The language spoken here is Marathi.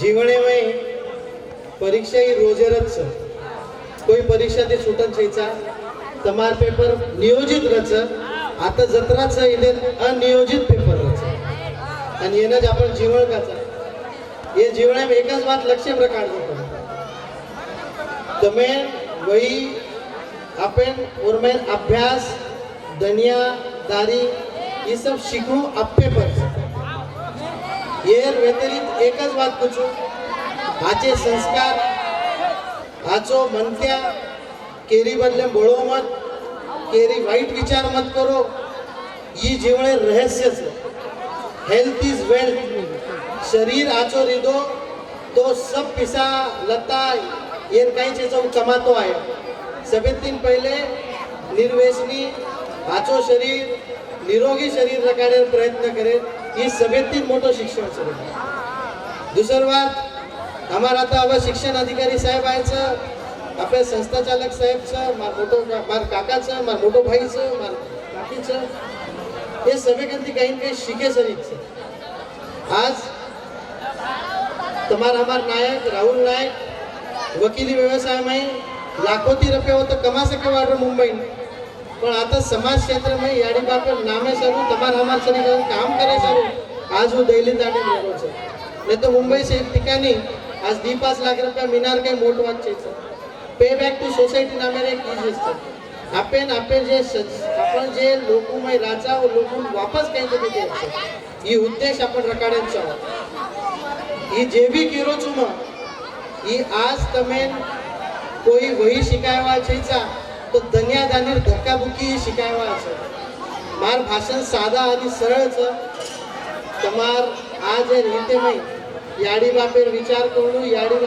जीवने में परीक्षा ही रोजे सर कोई परीक्षा ते सुटन छेचा? तमार पेपर नियोजित रच. आता जत्रा छ इने अनियोजित पेपर रच. आणि येना जे आपण जीवन का ये जीवन में एकच बात लक्ष्य प्रकार जो तमे वही अपन और मैं अभ्यास दनिया दारी ये सब सीखो अपे पर છે. ये व्यतिरिक्त एकच વાત પૂછું आचे संस्कार आचो मनक्या केरी बदले बळो मत केरी वाईट विचार मत करो ही जीवने रहस्यच हेल्थ इज वेल्थ शरीर आचो रिदो तो सब पिसा लता ये काही चीजो कमातो आहे सगळ्यात तीन पहिले निर्वेशनी आचो शरीर निरोगी शरीर रखाडे प्रयत्न करेल એ સભેથી મોટો શિક્ષણ છે દુસર વાત અમારા તો હવે શિક્ષણ અધિકારી સાહેબ આવે છે આપણે સંસ્થા ચાલક સાહેબ છે મારા મોટો મારા કાકા છે મારા મોટો ભાઈ છે મારા કાકી છે એ સભેકરથી કંઈ ને કંઈ શીખે શરીર છે આજ તમારા અમારા નાયક રાહુલ નાયક વકીલી વ્યવસાયમાં લાખોથી રૂપિયાઓ તો કમા શકેવા મુંબઈ પણ આ તો સમાજ ક્ષેત્ર ક્ષેત્રમાં યાડી બાપે નામે સારું તમારા અમાર શરીર કામ કરે સારું આજ હું દહેલી દાટી મેળો છે ને તો મુંબઈ છે ઠીકાની આજ દી પાંચ લાખ રૂપિયા મિનાર કંઈ મોટું વાત છે પે બેક ટુ સોસાયટી નામે એક ઇઝ છે આપે ને આપે જે आपण जे लोकमय राजा व लोकून वापस काहीतरी देते ही उद्देश आपण रकाड्यांचा ही જેવી કિરો ચુમા ઈ આજ તમે કોઈ વહી શીખાયવા છે ચા તો દનિયાદાની ધક્કાબુક્કી શીખાયવા છે માર ભાષણ સાદા અને સરળ છે તમાર આ જે રીતેમય યાડી બાપેર વિચાર કરવું યાડી